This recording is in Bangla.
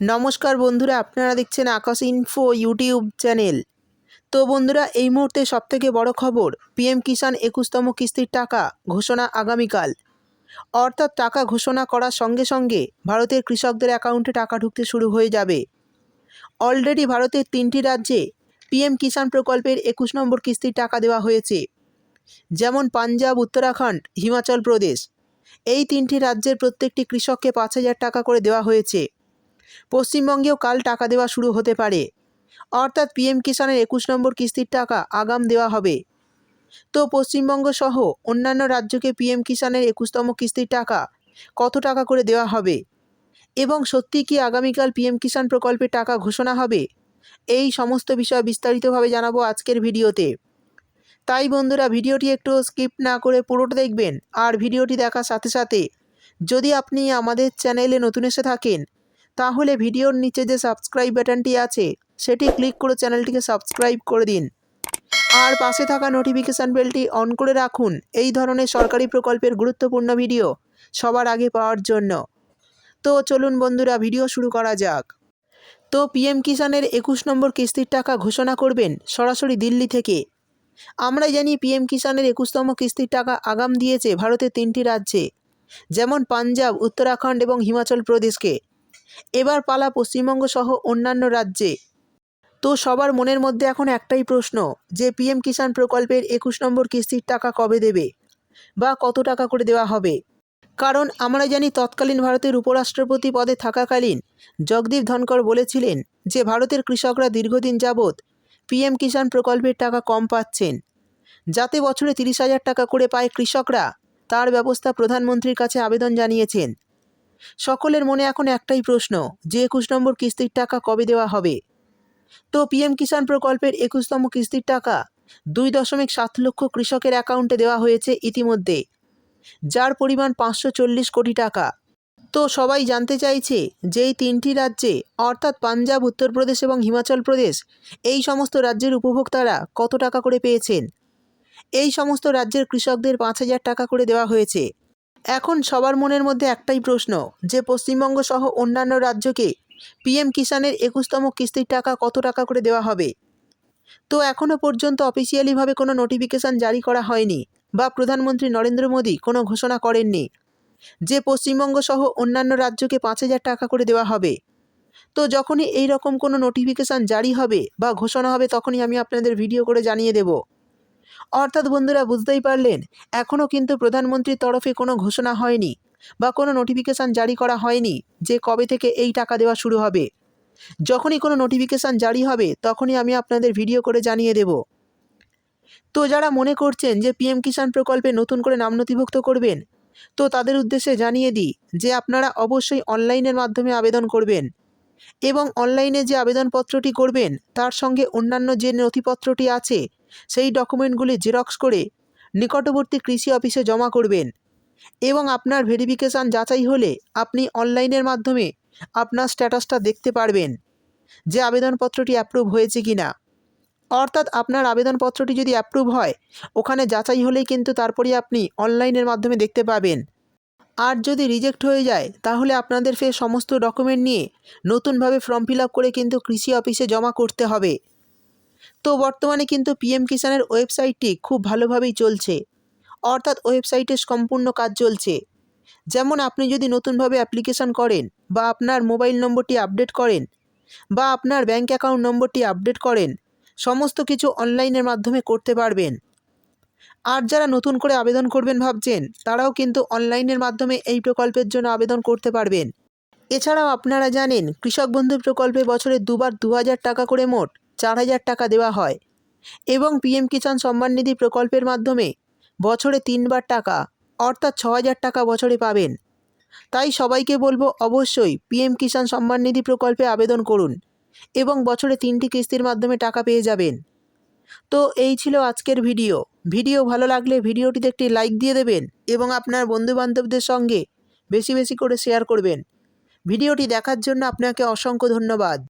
নমস্কার বন্ধুরা, আপনারা দেখছেন আকাশ ইনফো ইউটিউব চ্যানেল তো বন্ধুরা, এই মুহূর্তে সবথেকে বড় খবর পিএম কিষাণ একুশতম কিস্তির টাকা ঘোষণা আগামীকাল। অর্থাৎ টাকা ঘোষণা করার সঙ্গে সঙ্গে ভারতের কৃষকদের অ্যাকাউন্টে টাকা ঢুকতে শুরু হয়ে যাবে। অলরেডি ভারতের তিনটি রাজ্যে পিএম কিষাণ প্রকল্পের একুশ নম্বর কিস্তির টাকা দেওয়া হয়েছে। যেমন পাঞ্জাব, উত্তরাখণ্ড, হিমাচল প্রদেশ। এই তিনটি রাজ্যের প্রত্যেকটি কৃষককে পাঁচ হাজার টাকা করে দেওয়া হয়েছে। পশ্চিমবঙ্গেও কাল টাকা দেওয়া শুরু হতে পারে। অর্থাৎ পিএম কিষাণের একুশ নম্বর কিস্তির টাকা আগাম দেওয়া হবে। তো পশ্চিমবঙ্গ সহ অন্যান্য রাজ্যকে পিএম কিষাণের একুশতম কিস্তির টাকা কত টাকা করে দেওয়া হবে? এবং সত্যি কি আগামীকাল পিএম কিষাণ প্রকল্পের টাকা ঘোষণা হবে? এই সমস্ত বিষয় বিস্তারিতভাবে জানাব আজকের ভিডিওতে। তাই বন্ধুরা, ভিডিওটি একটু স্কিপ না করে পুরোটা দেখবেন। আর ভিডিওটি দেখার সাথে সাথে যদি আপনি আমাদের চ্যানেলে নতুন এসে থাকেন তাহলে ভিডিওর নিচে যে সাবস্ক্রাইব বাটনটি আছে, সেটি ক্লিক করে চ্যানেলটিকে সাবস্ক্রাইব করে দিন। আর পাশে থাকা নোটিফিকেশান বেলটি অন করে রাখুন। এই ধরনের সরকারি প্রকল্পের গুরুত্বপূর্ণ ভিডিও সবার আগে পাওয়ার জন্য। তো চলুন বন্ধুরা ভিডিও শুরু করা যাক। তো পিএম কিষাণের একুশ নম্বর কিস্তির টাকা ঘোষণা করবেন সরাসরি দিল্লি থেকে। আমরা জানি পিএম কিষাণের একুশতম কিস্তির টাকা আগাম দিয়েছে ভারতের তিনটি রাজ্যে, যেমন পাঞ্জাব, উত্তরাখণ্ড এবং হিমাচল প্রদেশকে। এবার পালা পশ্চিমবঙ্গ সহ অন্যান্য রাজ্যে। তো সবার মনের মধ্যে এখন একটাই প্রশ্ন, যে পিএম কিষাণ প্রকল্পের একুশ নম্বর কিস্তির টাকা কবে দেবে? বা কত টাকা করে দেওয়া হবে? কারণ আমরা জানি তৎকালীন ভারতের উপরাষ্ট্রপতি পদে থাকাকালীন জগদীপ ধনকর বলেছিলেন যে ভারতের কৃষকরা দীর্ঘদিন যাবৎ পিএম কিষাণ প্রকল্পের টাকা কম পাচ্ছেন। যাতে বছরে তিরিশ হাজার টাকা করে পায় কৃষকরা, তার ব্যবস্থা প্রধানমন্ত্রীর কাছে আবেদন জানিয়েছেন। সকলের মনে এখন একটাই প্রশ্ন, যে একুশ নম্বর কিস্তির টাকা কবে দেওয়া হবে? তো পিএম কিষাণ প্রকল্পের একুশতম কিস্তির টাকা দুই দশমিক সাত লক্ষ কৃষকের অ্যাকাউন্টে দেওয়া হয়েছে ইতিমধ্যে, যার পরিমাণ পাঁচশো চল্লিশ কোটি টাকা। তো সবাই জানতে চাইছে যে এই তিনটি রাজ্যে, অর্থাৎ পাঞ্জাব, উত্তরপ্রদেশ এবং হিমাচল প্রদেশ, এই সমস্ত রাজ্যের উপভোক্তারা কত টাকা করে পেয়েছেন? এই সমস্ত রাজ্যের কৃষকদের পাঁচ হাজার টাকা করে দেওয়া হয়েছে। এখন সবার মনের মধ্যে একটাই প্রশ্ন, যে পশ্চিমবঙ্গ সহ অন্যান্য রাজ্যকে পিএম কিষাণের একুশতম কিস্তির টাকা কত টাকা করে দেওয়া হবে? তো এখনও পর্যন্ত অফিসিয়ালিভাবে কোনো নোটিফিকেশান জারি করা হয়নি বা প্রধানমন্ত্রী নরেন্দ্র মোদী কোনো ঘোষণা করেননি যে পশ্চিমবঙ্গ সহ অন্যান্য রাজ্যকে পাঁচ হাজার টাকা করে দেওয়া হবে। তো যখনই এই রকম কোনো নোটিফিকেশান জারি হবে বা ঘোষণা হবে, তখনই আমি আপনাদের ভিডিও করে জানিয়ে দেব। অর্থাৎ বন্ধুরা বুঝতেই পারলেন এখনও কিন্তু প্রধানমন্ত্রীর তরফে কোনো ঘোষণা হয়নি বা কোনো নোটিফিকেশান জারি করা হয়নি যে কবে থেকে এই টাকা দেওয়া শুরু হবে। যখনই কোনো নোটিফিকেশান জারি হবে, তখনই আমি আপনাদের ভিডিও করে জানিয়ে দেব। তো যারা মনে করছেন যে পিএম কিষাণ প্রকল্পে নতুন করে নাম নথিভুক্ত করবেন, তো তাদের উদ্দেশ্যে জানিয়ে দিই যে আপনারা অবশ্যই অনলাইনের মাধ্যমে আবেদন করবেন এবং অনলাইনে যে আবেদনপত্রটি করবেন, তার সঙ্গে অন্যান্য যে নথিপত্রটি আছে সেই ডকুমেন্টগুলি জেরক্স করে নিকটবর্তী কৃষি অফিসে জমা করবেন। এবং আপনার ভেরিফিকেশান যাচাই হলে আপনি অনলাইনের মাধ্যমে আপনার স্ট্যাটাসটা দেখতে পারবেন যে আবেদনপত্রটি অ্যাপ্রুভ হয়েছে কি না অর্থাৎ আপনার আবেদনপত্রটি যদি অ্যাপ্রুভ হয়, ওখানে যাচাই হলেই কিন্তু তারপরে আপনি অনলাইনের মাধ্যমে দেখতে পাবেন। আর যদি রিজেক্ট হয়ে যায়, তাহলে আপনাদের ফের সমস্ত ডকুমেন্ট নিয়ে নতুনভাবে ফর্ম ফিল করে কিন্তু কৃষি অফিসে জমা করতে হবে। তো বর্তমানে কিন্তু পিএম কিষাণের ওয়েবসাইটটি খুব ভালোভাবেই চলছে। অর্থাৎ ওয়েবসাইটে সম্পূর্ণ কাজ চলছে। যেমন আপনি যদি নতুনভাবে অ্যাপ্লিকেশান করেন বা আপনার মোবাইল নম্বরটি আপডেট করেন বা আপনার ব্যাঙ্ক অ্যাকাউন্ট নম্বরটি আপডেট করেন, সমস্ত কিছু অনলাইনের মাধ্যমে করতে পারবেন। আর যারা নতুন করে আবেদন করবেন ভাবছেন, তারাও কিন্তু অনলাইনের মাধ্যমে এই প্রকল্পের জন্য আবেদন করতে পারবেন। এছাড়াও আপনারা জানেন, কৃষক বন্ধু প্রকল্পে বছরে দুবার দু হাজার টাকা করে মোট চার হাজার টাকা দেওয়া হয় এবং পিএম কিষাণ সম্মান নিধি প্রকল্পের মাধ্যমে বছরে তিনবার টাকা, অর্থাৎ ছ হাজার টাকা বছরে পাবেন। তাই সবাইকে বলব অবশ্যই পিএম কিষাণ সম্মান নিধি প্রকল্পে আবেদন করুন এবং বছরে তিনটি কিস্তির মাধ্যমে টাকা পেয়ে যাবেন। তো এই ছিল আজকের ভিডিও। ভিডিও ভালো লাগলে ভিডিওটিতে একটি লাইক দিয়ে দেবেন এবং আপনার বন্ধুবান্ধবদের সঙ্গে বেশি বেশি করে শেয়ার করবেন। ভিডিওটি দেখার জন্য আপনাকে অসংখ্য ধন্যবাদ।